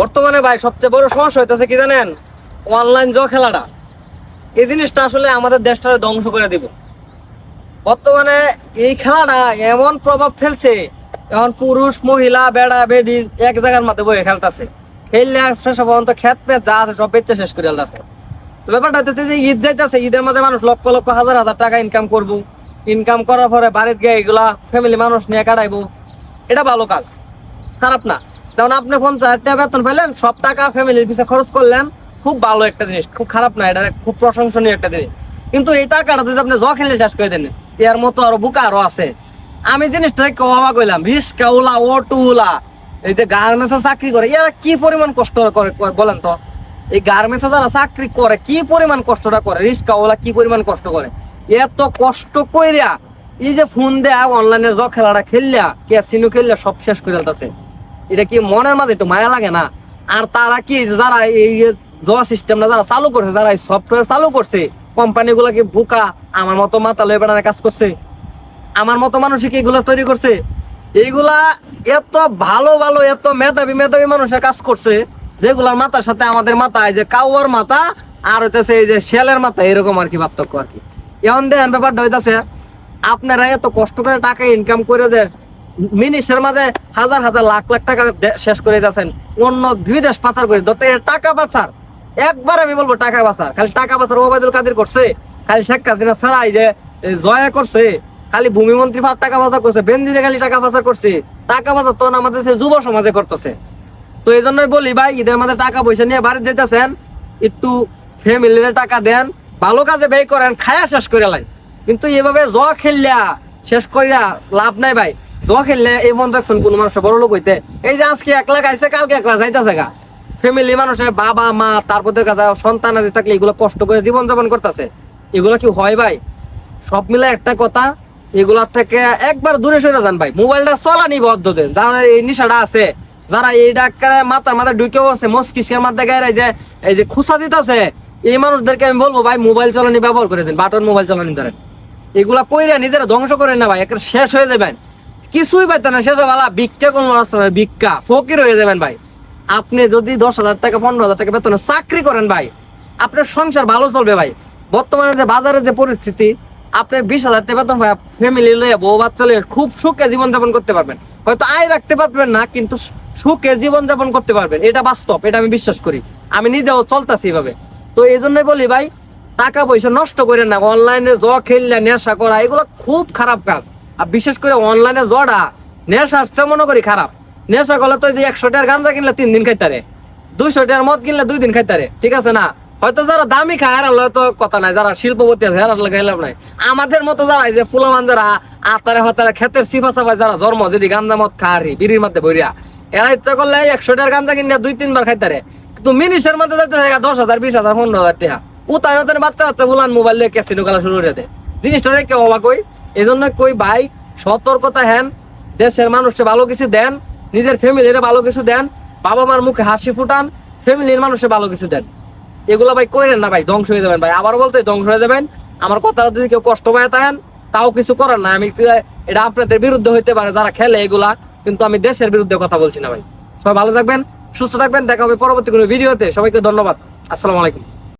বর্তমানে ভাই সবচেয়ে বড় সমস্যা হইতেছে কি জানেন? অনলাইন জ খেলাটা। এই জিনিসটা আসলে আমাদের দেশটাকে ধ্বংস করে দিব। বর্তমানে এই খেলাটা এমন প্রভাব ফেলছে, এখন পুরুষ, মহিলা, বেড়া, বেডি এক জায়গার মধ্যে বয়ে খেলতেছে। খেললে শেষ পর্যন্ত খেত পেট যা আছে সব বেচে শেষ করে আলতাছে। তো ব্যাপারটা হচ্ছে যে ঈদ যাইতেছে, ঈদের মাঝে মানুষ লক্ষ লক্ষ হাজার হাজার টাকা ইনকাম করব। ইনকাম করার পরে বাড়িতে গিয়ে এগুলা ফ্যামিলি মানুষ নিয়ে কাটাইবো। এটা ভালো কাজ। খারাপ না। যেমন আপনি পঞ্চাশ হাজার টাকা বেতন পেলেন, সব টাকা ফ্যামিলির পিছিয়ে খরচ করলেন। খুব ভালো একটা জিনিস, খুব খারাপ না, এটা খুব প্রশংসনীয় একটা জিনিস। কিন্তু এই টাকাটা যদি আপনি জ খেলে শেষ করে দেন, এর মতো আরও বুকা আরও আছে। আমি জিনিসটা অবাক হইলাম, রিস্কা, ওলা, অটো ওলা, এই যে গার্মেন্টসে চাকরি করে, এরা কি পরিমাণ কষ্ট করে বলেন তো? এই গার্মেন্টসে যারা চাকরি করে, কি পরিমাণ কষ্টটা করে, রিস্কা, ওলা, কি পরিমাণ কষ্ট করে? এত কষ্ট কইরা, এই যে ফোন দেয়া অনলাইনে জ খেলাটা খেললা ক্যাসিনো খেললা, সব শেষ করে ফেলতেছে। এটা কি মনের মাঝে একটু মায়া লাগে না? আর তারা কি যারা এই জ সিস্টেমটা যারা চালু করছে, যারা এই সফটওয়্যার চালু করছে কোম্পানিগুলো কি বোকা? আমার মতো মাথা লয়ে কাজ করছে? আমার মতো মানুষ কি এগুলো তৈরি করছে? এইগুলা এত ভালো ভালো, এত মেধাবী মেধাবী মানুষের কাজ করছে, যেগুলার মাথার সাথে আমাদের মাথা, এই যে কাউয়ার মাথা আর হইতেছে এই যে শেলের মাথা, এরকম আর কি পার্থক্য আর কি। এখন দেখেন ব্যাপারটা হইতেছে, আপনারা এত কষ্ট করে টাকা ইনকাম করে যে মিনিশের মাঝে হাজার হাজার লাখ লাখ টাকা শেষ করে দিয়েছেন। অন্য দুই দেশ পাচার করে। ধরতে টাকা পাচার। একবার আমি বলব টাকা পাচার। খালি টাকা পাচার ওবায়দুল কাদের করছে। খালি শেখ হাসিনা ছাড়াই যে জয়া করছে। খালি ভূমিমন্ত্রী ফার টাকা পাচার করছে। বেনজিরে খালি টাকা পাচার করছে। টাকা পাচার তো আমাদের যুব সমাজে করতেছে। তো এই জন্যই বলি ভাই, ঈদের মাঝে টাকা পয়সা নিয়ে বাড়ি যেতেছেন। একটু ফ্যামিলির টাকা দেন। ভালো কাজে ব্যয় করেন, খায়া শেষ করে লাই। কিন্তু এভাবে জ খেললা, শেষ করিয়া লাভ নাই ভাই। জ খেললে এই মন দেখছেন কোন মানুষের বড় লোক হইতে, এই যে আজকে এক লাখ আইসে কালকে এক লাখ যাইতেছে ফ্যামিলি মানুষের বাবা, মা তারপর দেখা যায় সন্তান আদি থাকলে এগুলো কষ্ট করে জীবন যাপন করতেছে। এগুলো কি হয় ভাই? সব মিলে একটা কথা এগুলার থেকে একবার দূরে সরে যান ভাই। মোবাইলটা চলানি বদ্ধ দেন যারা এই নিশাটা আছে, যারা এই ডাক্তারে মাথার মাথায় ঢুকে পড়ছে, মস্তিষ্কের মাথায় গায়ে যে এই যে খুসা দিতেছে, এই মানুষদেরকে আমি বলব ভাই, মোবাইল চালানি ব্যবহার করে দিন, বাটন মোবাইল চালানি ধরেন। এগুলা কইরা নিজেরা ধ্বংস করেন না ভাই একটা শেষ হয়ে যাবেন। কিছুই পাইতেন না শেষ বেলা ভিক্ষা কোন রাস্তা ভিক্ষা। ফকির হয়ে যাবেন ভাই। আপনি যদি দশ হাজার টাকা, পনেরো হাজার টাকা বেতনে চাকরি করেন ভাই, আপনার সংসার ভালো চলবে ভাই। বর্তমানে যে বাজারের যে পরিস্থিতি, আপনি বিশ হাজার টাকা বেতন ভাই ফ্যামিলি লইয়া বউ বাচ্চা লইয়া খুব সুখে জীবনযাপন করতে পারবেন। হয়তো আয় রাখতে পারবেন না, কিন্তু সুখে জীবনযাপন করতে পারবেন। এটা বাস্তব, এটা আমি বিশ্বাস করি। আমি নিজেও চলতেছি এভাবে। তো এই জন্যই বলি ভাই, টাকা পয়সা নষ্ট করেন না। অনলাইনে জ খেললে নেশা করা, এগুলো খুব খারাপ কাজ। আর বিশেষ করে অনলাইনে জড়া, নেশা আসছে মনে করি খারাপ। নেশা করলে তো যে একশো টাকার গাঞ্জা কিনলে তিন দিন খাইতারে, দুইশো টাকার মদ কিনলে দুই দিন খাইতারে, ঠিক আছে না? হয়তো যারা দামি খায় আর হয়তো কথা নাই, যারা শিল্পপতি আছে, এরা লাগাইলাম নাই। আমাদের মতো যারা যে ফুলমান যারা, আতারে হাতারে ক্ষেতের সিফা সাফাই যারা জন্ম, যদি গাঞ্জা মদ খারি বিড়ির মধ্যে বইরা, এরা ইচ্ছা করলে একশো টাকার গাঞ্জা কিনে দুই, তিনবার খাইতারে। কিন্তু মিনিশের মধ্যে যাইতে থাকে দশ হাজার, বিশ হাজার, পনেরো হাজার টাকা। উতায় বাচ্চা বাচ্চা বলান মোবাইল দিয়ে ক্যাসিনো খেলা শুরু করে দেয় জিনিসটা দেখে অবাক হই। এই জন্য কই, ভাই, সতর্কতা হেন, দেশের মানুষকে ভালো কিছু দেন, নিজের ফ্যামিলির ভালো কিছু দেন বাবা মার মুখে হাসি ফুটান, ফ্যামিলির মানুষে ভালো কিছু দেন। এগুলো ভাই কইরেন না ভাই, ধ্বংস হয়ে যাবেন ভাই। আবার বলতে ধ্বংস হয়ে যাবেন। আমার কথাটা যদি কেউ কষ্ট পায় তাহেন, তাও কিছু করার না। আমি এটা আপনাদের বিরুদ্ধে হইতে পারে যারা খেলে এগুলা, কিন্তু আমি দেশের বিরুদ্ধে কথা বলছি না ভাই। সবাই ভালো থাকবেন, সুস্থ থাকবেন। দেখা হবে পরবর্তী কোনো ভিডিওতে। সবাইকে ধন্যবাদ। আসসালামু আলাইকুম।